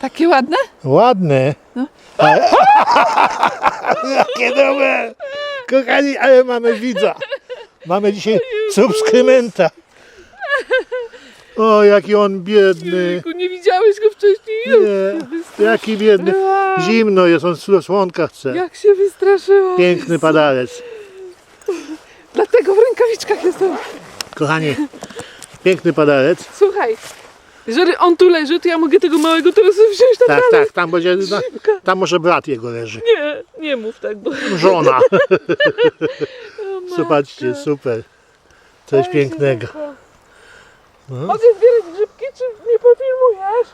Takie ładne? Ładne. No. Ale... Jakie dobre. Kochani, ale mamy widza. Mamy dzisiaj subskrymenta. O, jaki on biedny. Jejku, nie widziałeś go wcześniej? Nie, jaki biedny. Zimno jest, on do słonka chce. Jak się wystraszyła. Piękny padalec. Dlatego w rękawiczkach jestem. Kochani, piękny padalec. Słuchaj, jeżeli on tu leży, to ja mogę tego małego teraz wziąć tam Tak, dalej. tak, tam będzie, na, tam może brat jego leży. Nie, nie mów tak, bo... Żona. O, Zobaczcie, super. Coś Oj, pięknego. No. Mogę zbierać grzybki, czy mnie pofilmujesz?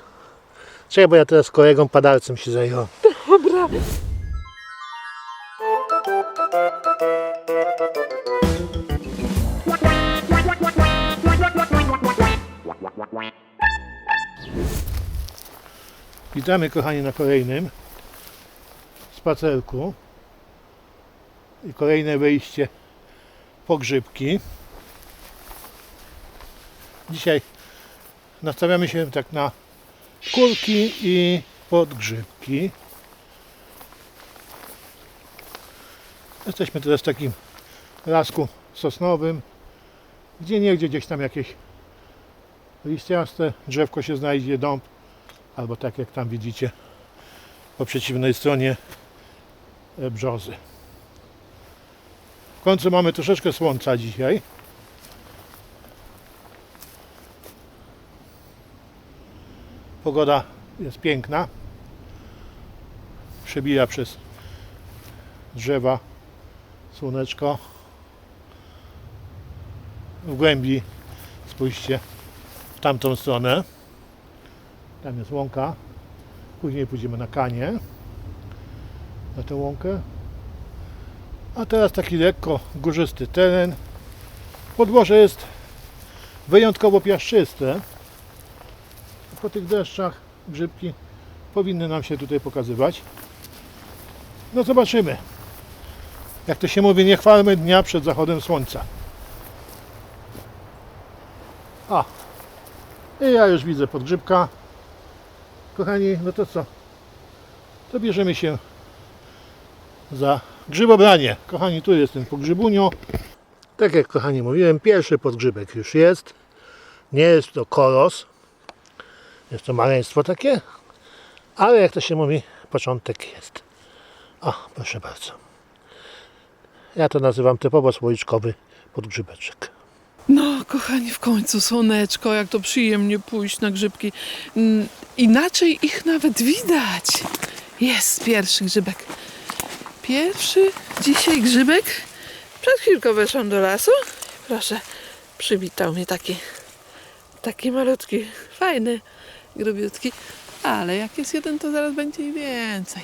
Czekaj, bo ja teraz kolegą padalcem się zająłem. Dobra. Witamy kochani na kolejnym spacerku i kolejne wejście po grzybki. Dzisiaj nastawiamy się tak na kurki i podgrzybki. Jesteśmy teraz w takim lasku sosnowym, gdzie niegdzie gdzieś tam jakieś liściaste drzewko się znajdzie, dąb albo tak jak tam widzicie po przeciwnej stronie e, brzozy. W końcu mamy troszeczkę słońca dzisiaj. Pogoda jest piękna. Przebija przez drzewa słoneczko. W głębi spójrzcie w tamtą stronę. Tam jest łąka. Później pójdziemy na kanie. Na tę łąkę. A teraz taki lekko górzysty teren. Podłoże jest wyjątkowo piaszczyste. Po tych deszczach grzybki powinny nam się tutaj pokazywać. No zobaczymy. Jak to się mówi, nie chwalmy dnia przed zachodem słońca. A, i ja już widzę podgrzybka. Kochani, no to co? To bierzemy się za grzybobranie. Kochani, tu jest ten pogrzybunio. Tak jak kochani mówiłem, pierwszy podgrzybek już jest. Nie jest to kolos. Jest to maleństwo takie. Ale jak to się mówi, początek jest. O, proszę bardzo. Ja to nazywam typowo słoiczkowy podgrzybeczek. No, kochani, w końcu słoneczko, jak to przyjemnie pójść na grzybki. Mm, Inaczej ich nawet widać. Jest pierwszy grzybek. Pierwszy dzisiaj grzybek. Przed chwilką weszłam do lasu. Proszę, przywitał mnie taki, taki malutki, fajny, grubiutki. Ale jak jest jeden, to zaraz będzie i więcej.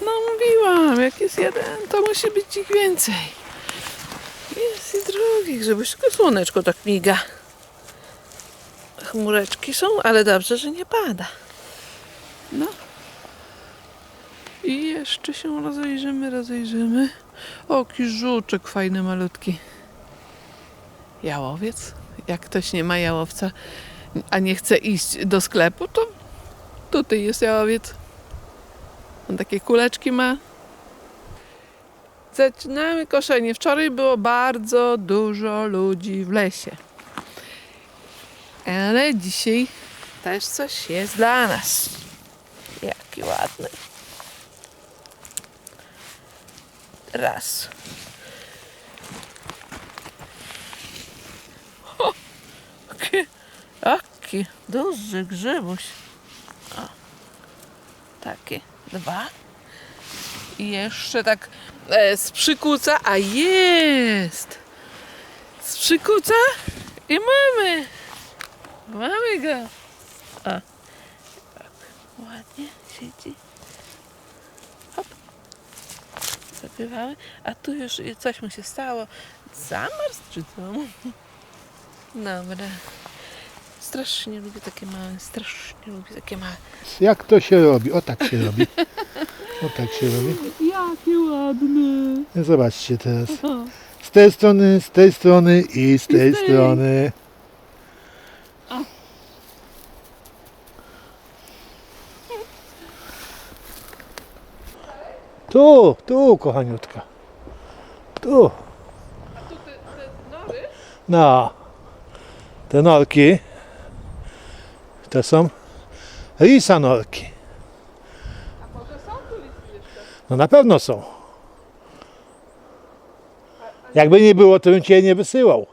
No mówiłam, jak jest jeden, to musi być ich więcej. Jest i drugi grzybuś, tylko słoneczko tak miga. Chmureczki są, ale dobrze, że nie pada. No. I jeszcze się rozejrzymy, rozejrzymy. O, żuczek fajny, malutki. Jałowiec. Jak ktoś nie ma jałowca, a nie chce iść do sklepu, to tutaj jest jałowiec. On takie kuleczki ma. Zaczynamy koszenie. Wczoraj było bardzo dużo ludzi w lesie. Ale dzisiaj też coś jest dla nas. Jaki ładny. Raz. O, jaki, jaki duży grzybuś. O, takie dwa. I jeszcze tak e, z przykuca, a jest! Z przykuca i mamy! Mamy go! O, tak, ładnie siedzi. Hop. Zapiewamy. A tu już coś mu się stało. Zamarzł czy co? Dobra. Strasznie lubię takie małe, strasznie lubię takie małe. Jak to się robi? O tak się robi. O tak się robi. Jakie ładne. No, zobaczcie teraz. Z tej strony, z tej strony i z tej, I z tej. strony. Tu, tu kochaniutka. Tu. A tu te, nory? No. Te norki. To są risanorki. No na pewno są. Jakby nie było, to bym cię nie wysyłał.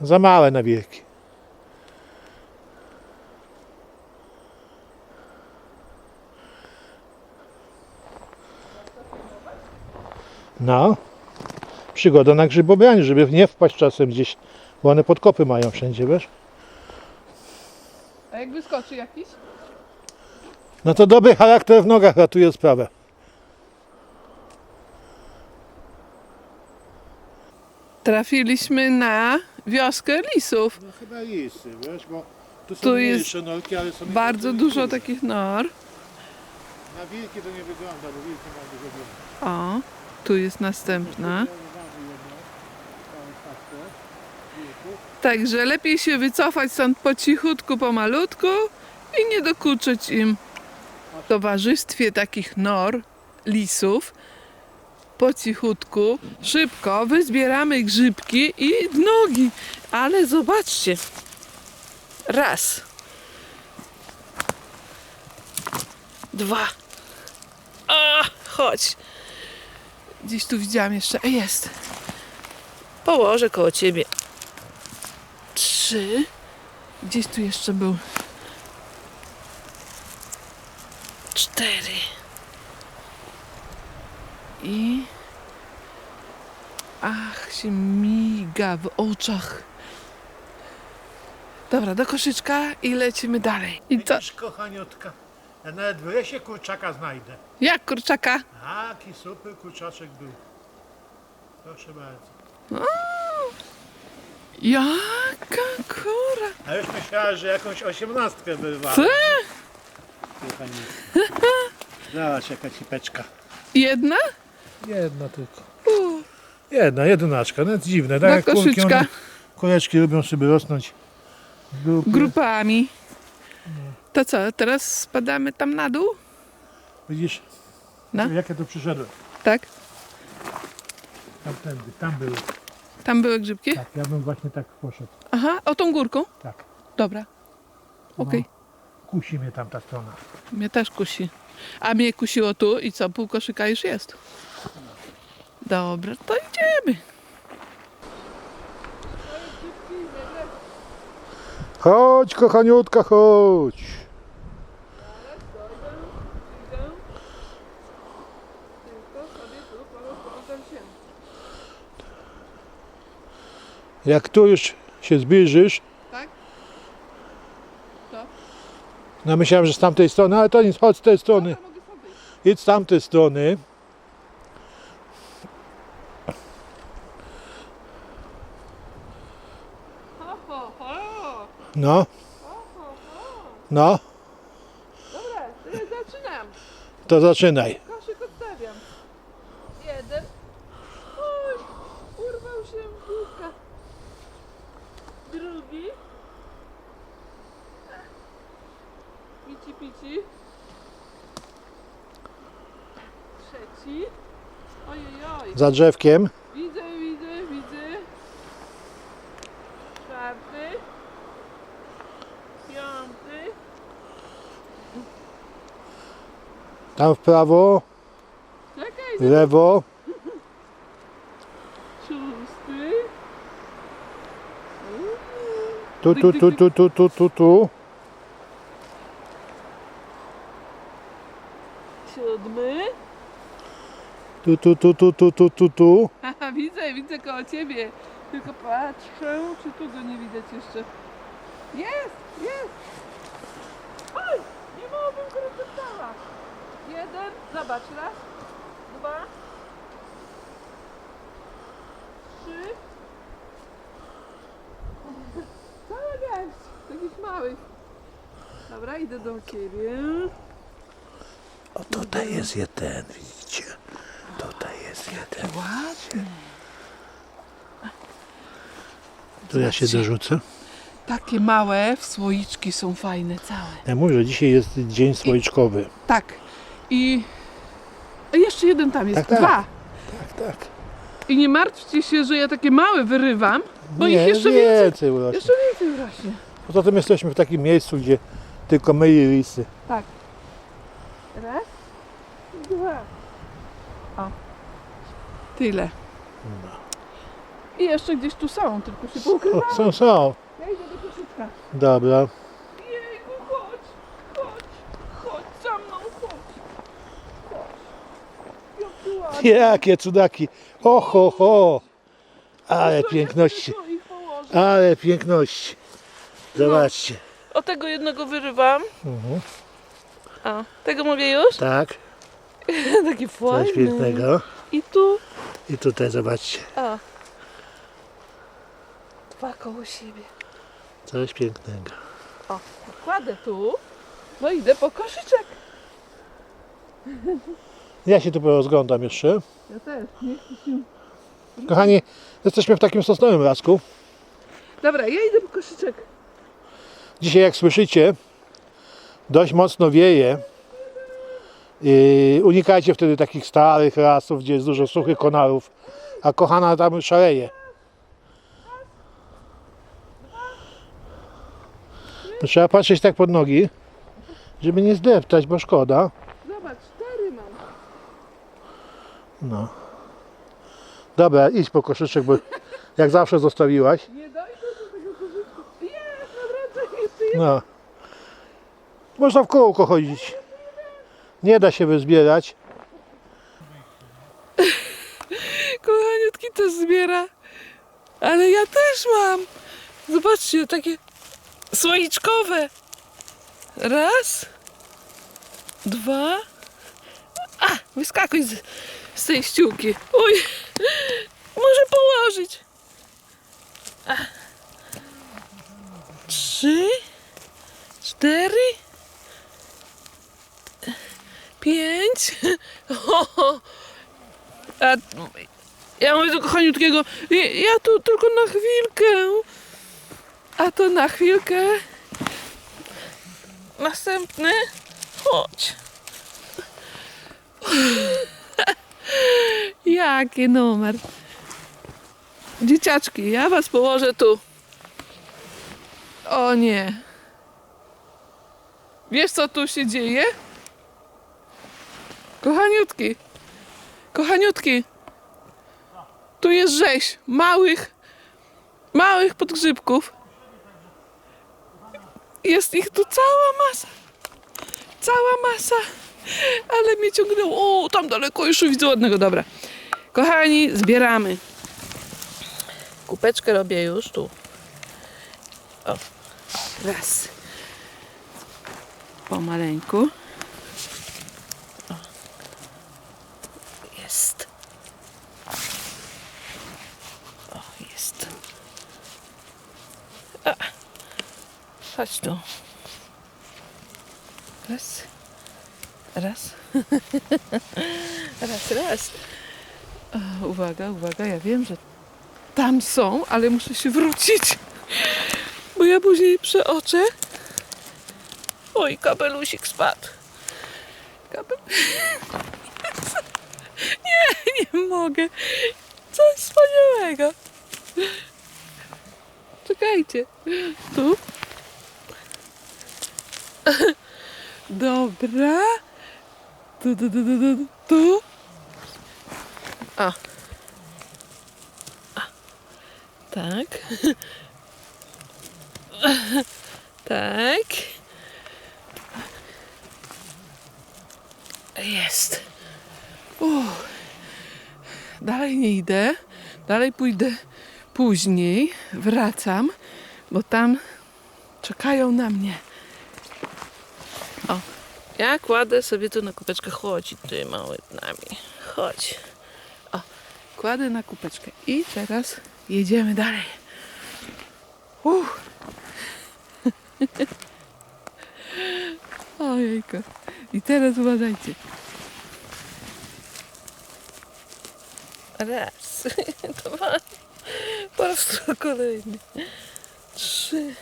Za małe na wilki. No. Przygoda na grzybobranie, żeby nie wpaść czasem gdzieś, bo one podkopy mają wszędzie, wiesz? A jak wyskoczy jakiś? No to dobry charakter w nogach ratuje sprawę. Trafiliśmy na wioskę lisów. No chyba lisy, wiesz, bo tu są Tu jest mniejsze norki, ale są Bardzo dużo takich nor. Na wilki to nie wygląda, bo wilki mają dużo więcej. O, tu jest następna. Także lepiej się wycofać stąd po cichutku, pomalutku i nie dokuczyć im towarzystwie takich nor, lisów. Po cichutku, szybko wyzbieramy grzybki i nogi. Ale zobaczcie. Raz. Dwa. A, chodź. Gdzieś tu widziałam jeszcze. E, Jest. Położę koło ciebie. Trzy. Gdzieś tu jeszcze był. Cztery. I. Ach, się miga w oczach. Dobra, do koszyczka i lecimy dalej. I to. Widzisz, kochaniutka, ja nawet w lesie kurczaka znajdę. Jak kurczaka? Taki super kurczaczek był. Proszę bardzo. Jaka kura? A już myślała, że jakąś osiemnastkę wyrwała. Co? Kochaniutka. Zobacz jaka cipeczka. Jedna? Jedna tylko. U, Jedna, jedynaczka, no dziwne. Tak jak kurki, koszyczka. one, lubią sobie rosnąć. w grupie. grupami. To co, teraz spadamy tam na dół? Widzisz, No. jak ja tu przyszedłem. Tak? Tamtędy, tam były. Tam były grzybki? Tak, ja bym właśnie tak poszedł. Aha, o tą górką? Tak. Dobra. Okej. Kusi mnie tamta strona. Mnie też kusi. A mnie kusiło tu i co, pół koszyka już jest. Dobra, to idziemy. Chodź, kochaniutka, chodź. Jak tu już się zbliżysz, Tak? To? No myślałem, że z tamtej strony, ale to nic, chodź z tej strony. Idź z tamtej strony. No, no, Dobra, zaczynam. to zaczynaj. Koszyk odstawiam. Jeden. Oj, urwał się w główka. Drugi. Pici, pici. Trzeci. Ojej, oj. Za drzewkiem. Widzę, widzę, widzę. Czwarty. Piąty. Tam w prawo, Czekaj, w lewo. szósty. Tu, tu, tu, tu, tu, tu, tu, tu. Siódmy. Tu, tu, tu, tu, tu, tu, tu, tu. Haha, widzę, widzę koło ciebie. Tylko patrzę, czy tu go nie widać jeszcze. Jest, jest. Oj, nie mogłabym go rozeptała. Jeden, zobacz, raz, dwa, trzy. Cała garść, takich małych. Dobra, idę do ciebie. O, tutaj jest jeden, widzicie? Jest jeden. Tu ja się dorzucę. takie małe w słoiczki są fajne całe. Ja mówię, że dzisiaj jest dzień słoiczkowy. Tak. I a jeszcze jeden tam jest. Tak, tak. Dwa. Tak, tak. I nie martwcie się, że ja takie małe wyrywam, bo Nie, ich jeszcze więcej. więcej urośnie. Jeszcze więcej rośnie. Poza tym jesteśmy w takim miejscu, gdzie tylko my i lisy. Tak. Raz, dwa. O. Tyle. I jeszcze gdzieś tu są, tylko się są, są. Ja idę do koszyczka. Dobra. Jejku, chodź, chodź, chodź za mną, chodź. Chodź. Jakie ładne. Jakie cudaki. O, ho, ho. Ale To piękności. ja tylko ich położę. Ale piękności. Zobaczcie. O tego jednego wyrywam. Mhm. A, tego mogę już? Tak, Taki fajny. coś pięknego. I tu. I tutaj zobaczcie. A. Dwa koło siebie. Coś pięknego. O, kładę tu. No idę po koszyczek. Ja się tu porozglądam jeszcze. Ja też. Nie chcę się... Kochani, jesteśmy w takim sosnowym lasku. Dobra, ja idę po koszyczek. Dzisiaj, jak słyszycie, dość mocno wieje. Unikajcie wtedy takich starych lasów, gdzie jest dużo suchych konarów, a kochana tam szaleje. To trzeba patrzeć tak pod nogi, żeby nie zdeptać, bo szkoda. Zobacz, cztery mam. No. Dobra, idź po koszyczek, bo jak zawsze zostawiłaś. Nie dojdę do tego koszyczka. Jest, nawracaj jeszcze jeden. No. Można w kółko chodzić. Nie da się wyzbierać. Kochaniutki też zbiera. Ale ja też mam. Zobaczcie, takie słoiczkowe. Raz. Dwa. A, wyskakuj z, z tej ściółki. Uj, może położyć. A. Trzy. Cztery. Pięć. A ja mówię do kochaniutkiego, ja, tu tylko na chwilkę. A to na chwilkę. Następny. Chodź. Jaki numer. Dzieciaczki, ja was położę tu. O nie. Wiesz co tu się dzieje? Kochaniutki. Kochaniutki. Tu jest rzeź małych, małych podgrzybków. Jest ich tu cała masa. Cała masa. Ale mnie ciągnęło. O, tam daleko już widzę ładnego. Dobra. Kochani, zbieramy. Kupeczkę robię już tu. O. Raz. Pomaleńku. O. Jest. O, jest. A. Chodź tu. Raz. Raz. raz, raz. Uwaga, uwaga, ja wiem, że tam są, ale muszę się wrócić. Bo ja później przeoczę. Oj, kabelusik spadł. Kabel... Nie, nie mogę. Coś wspaniałego. Czekajcie. Tu. Dobra. Tu, tu, tu, tu, tu. tu. A. Tak. tak. Jest. Uff. Dalej nie idę. Dalej pójdę później. Wracam, bo tam czekają na mnie. Ja kładę sobie tu na kupeczkę. Chodź, ty mały nami. Chodź. O, kładę na kupeczkę. I teraz jedziemy dalej. Uff. Ojejku. I teraz uważajcie. Raz, dwa, po raz kolejny, trzy,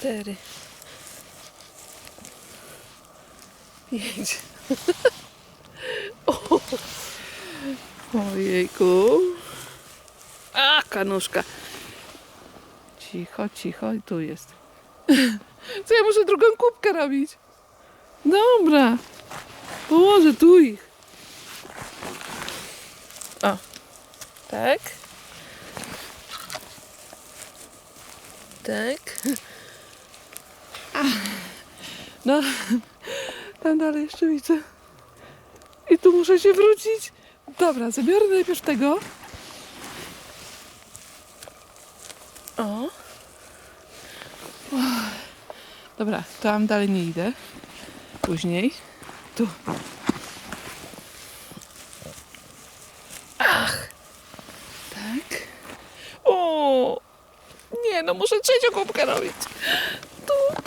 cztery, pięć. O, ojejku. A, kanuszka. Cicho, cicho, i tu jest. Co ja muszę drugą kubkę robić? Dobra. Położę tu ich. O. Tak. Tak. No. Tam dalej jeszcze widzę. I tu muszę się wrócić. Dobra, zabiorę najpierw tego. O. Dobra, tam dalej nie idę. Później. Tu. Ach. Tak. O! Nie, no muszę trzecią kubkę robić. Tu.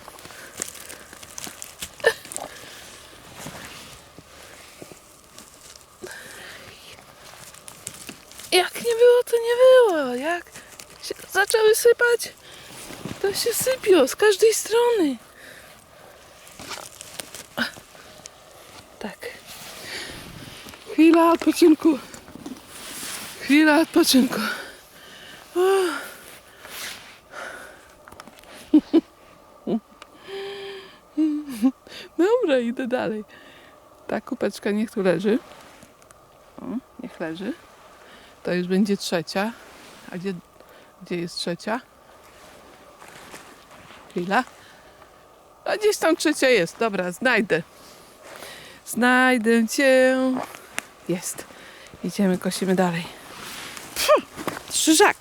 Jak nie było, to nie było. Jak się zaczęły sypać, to się sypią z każdej strony. Tak. Chwila odpoczynku. Chwila odpoczynku. Dobra, idę dalej. Ta kupeczka niech tu leży. O, niech leży. To już będzie trzecia. A gdzie, gdzie jest trzecia? Chwila. A gdzieś tam trzecia jest. Dobra, znajdę. Znajdę cię. Jest. Idziemy, kosimy dalej. Pff, Krzyżak.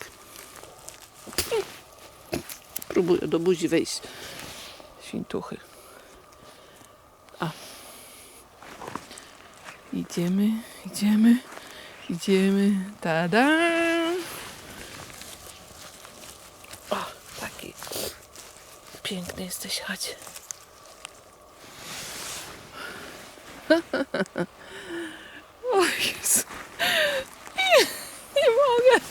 Pff. Próbuję do buzi wejść. Świntuchy. A. Idziemy, idziemy, idziemy. Tada! O, taki piękny jesteś, chodź. O Jezu. Nie, nie mogę.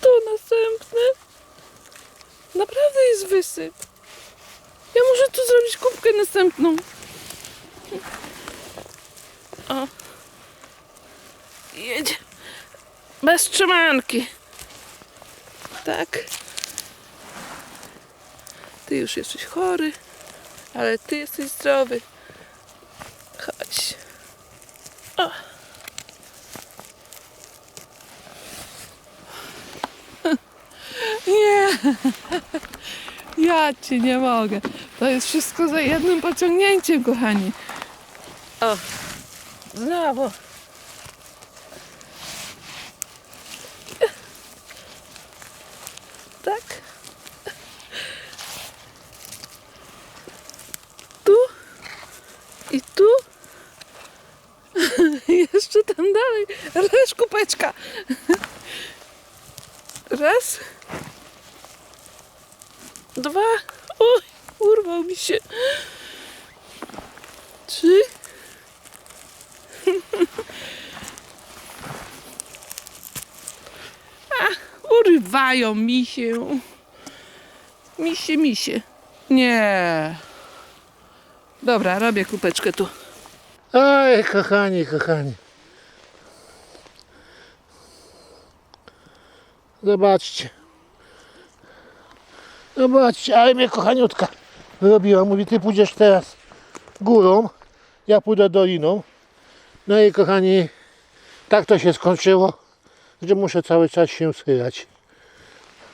Tu następny. Naprawdę jest wysyp. Ja muszę tu zrobić kubkę następną. O. Jedzie. Bez trzymanki. Tak. Już jesteś chory, ale ty jesteś zdrowy. Chodź. O. Nie. Ja ci nie mogę. To jest wszystko za jednym pociągnięciem, kochani. O. Znowu. Tak. Tu. I tu. Jeszcze tam dalej. Kupeczka. Raz. Dwa. Oj, urwał mi się. Trzy. A, urywają mi się. Misie, misie. Nie. Dobra, robię kupeczkę tu. Oj, kochani, kochani. Zobaczcie. Zobaczcie, ale mnie kochaniutka robiła. Mówi, ty pójdziesz teraz górą, ja pójdę doliną. No i kochani, tak to się skończyło, że muszę cały czas się schylać.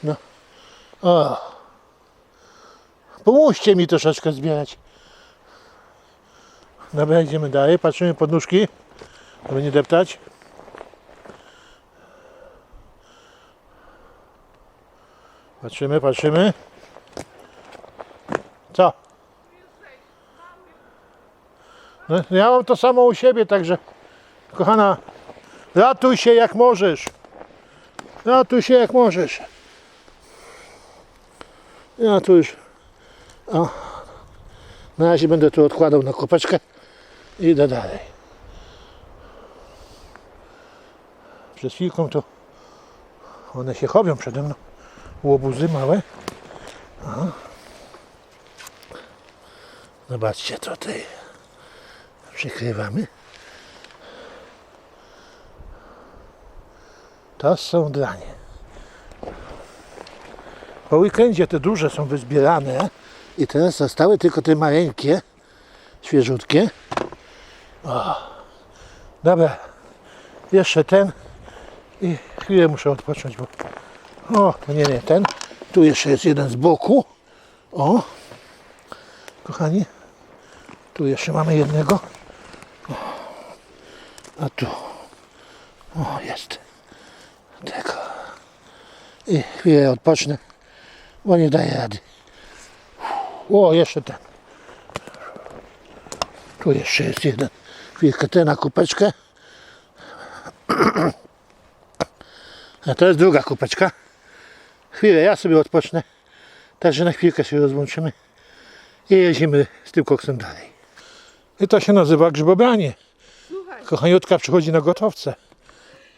No. O. Pomóżcie mi troszeczkę zbierać. Dobra, idziemy dalej. Patrzymy pod nóżki, żeby nie deptać. Patrzymy, patrzymy. Co? No, ja mam to samo u siebie, także kochana, ratuj się jak możesz. Ratuj się jak możesz. Ja tu już. O. Na razie będę tu odkładał na kopeczkę i idę dalej. Przez chwilkę to one się chowią przede mną. Łobuzy małe. Zobaczcie tutaj. Przykrywamy. To są dranie. Po weekendzie te duże są wyzbierane i teraz zostały tylko te maleńkie, świeżutkie. O. Dobra, jeszcze ten i chwilę muszę odpocząć, bo o, nie, nie, ten. Tu jeszcze jest jeden z boku. O, kochani, tu jeszcze mamy jednego. A tu, o, jest. Tego. I chwilę odpocznę, bo nie daję rady. O, jeszcze ten. Tu jeszcze jest jeden. Chwilkę ten na kupeczkę. A to jest druga kupeczka. Chwilę, ja sobie odpocznę. Także na chwilkę się rozłączymy i jedziemy z tym koksem dalej. I to się nazywa grzybobranie. Słuchaj, Kochaniutka przychodzi na gotowce.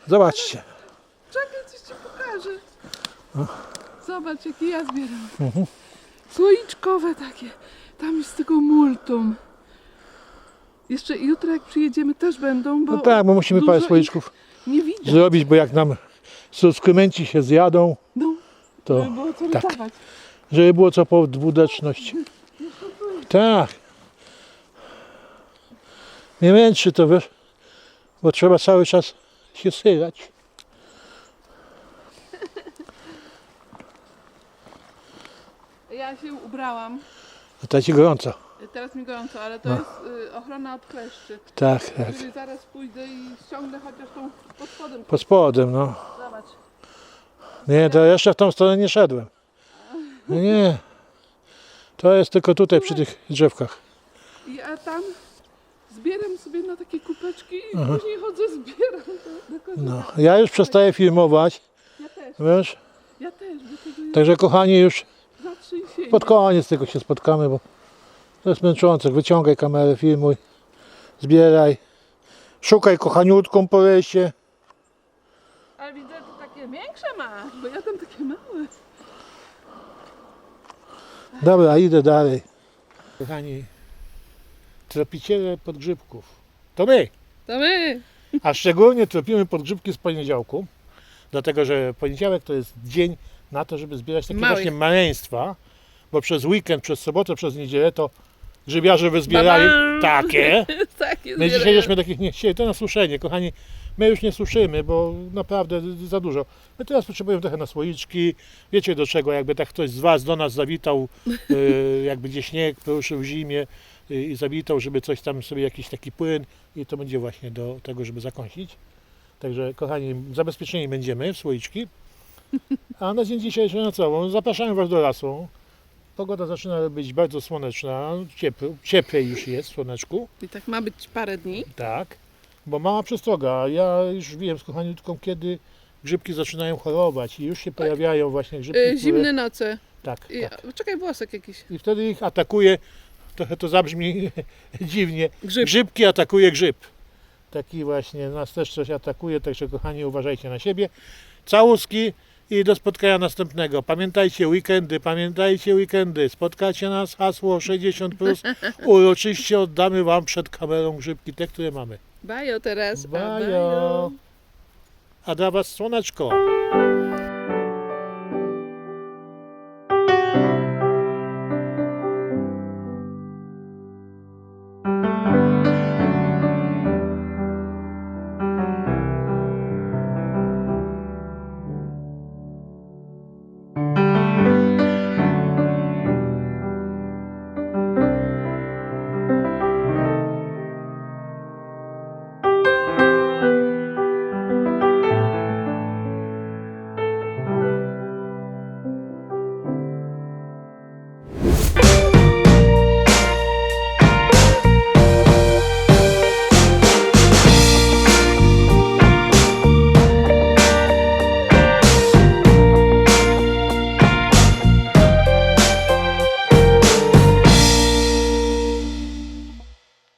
Zobaczcie. czekaj, coś ci pokażę. Zobacz, jakie ja zbieram. Słoiczkowe takie. Tam jest tego multum. Jeszcze jutro jak przyjedziemy też będą, bo No tak, bo musimy parę słoiczków nie zrobić, bo jak nam subskrymenci się zjadą, No, to żeby było co tak. rysować. żeby było co po dwudeczność. Tak. Nie męczy to, wiesz, bo trzeba cały czas się syrać. Ja się ubrałam. A to ci gorąco. Teraz mi gorąco, ale to No. jest y, ochrona od kleszczy. Tak, tak. Czyli zaraz pójdę i ściągnę chociaż tą pod spodem. Pod spodem, no. Zobacz. Nie, to jeszcze w tą stronę nie szedłem. Nie, Nie. To jest tylko tutaj przy tych drzewkach. I ja tam zbieram sobie na takie kupeczki i później chodzę, zbieram do, do. No. Ja już przestaję filmować, Ja też, wiesz? ja też, Także kochani, już pod koniec tego się spotkamy, bo to jest męczące. Wyciągaj kamerę, filmuj, zbieraj. Szukaj kochaniutką po lesie. Ale widzę, to takie większe ma, bo ja tam takie małe. Dobra, idę dalej. Kochani, tropiciele podgrzybków. To my. To my. A szczególnie tropimy podgrzybki z poniedziałku, dlatego że poniedziałek to jest dzień na to, żeby zbierać takie Małych. właśnie maleństwa, bo przez weekend, przez sobotę, przez niedzielę to grzybiarze wyzbierali Ba-bam! takie. takie My dzisiaj żeśmy takich nie chcieli, to na suszenie, kochani. My już nie suszymy, bo naprawdę za dużo. My teraz potrzebujemy trochę na słoiczki. Wiecie do czego, jakby tak ktoś z Was do nas zawitał, y, jakby gdzie śnieg poruszył w zimie y, i zawitał, żeby coś tam sobie, jakiś taki płyn i to będzie właśnie do tego, żeby zakąsić. Także kochani, zabezpieczeni będziemy w słoiczki. A na dzień dzisiejszy na co? Zapraszamy Was do lasu. Pogoda zaczyna być bardzo słoneczna, ciepły, cieplej już jest w słoneczku. I tak ma być parę dni. Tak, bo mała przestroga. Ja już wiem z kochaniutką, kiedy grzybki zaczynają chorować i już się pojawiają właśnie grzybki, Y, które... zimne noce. Tak, I, tak. Czekaj, włosek jakiś. I wtedy ich atakuje, trochę to zabrzmi dziwnie, Grzyb. grzybki atakuje grzyb. Taki właśnie nas też coś atakuje, także kochani uważajcie na siebie. Całuski i do spotkania następnego. Pamiętajcie weekendy, pamiętajcie weekendy. Spotkacie nas, hasło 60+. Plus. Uroczyście oddamy Wam przed kamerą grzybki, te, które mamy. Bajo teraz. Bajo. A dla Was słoneczko.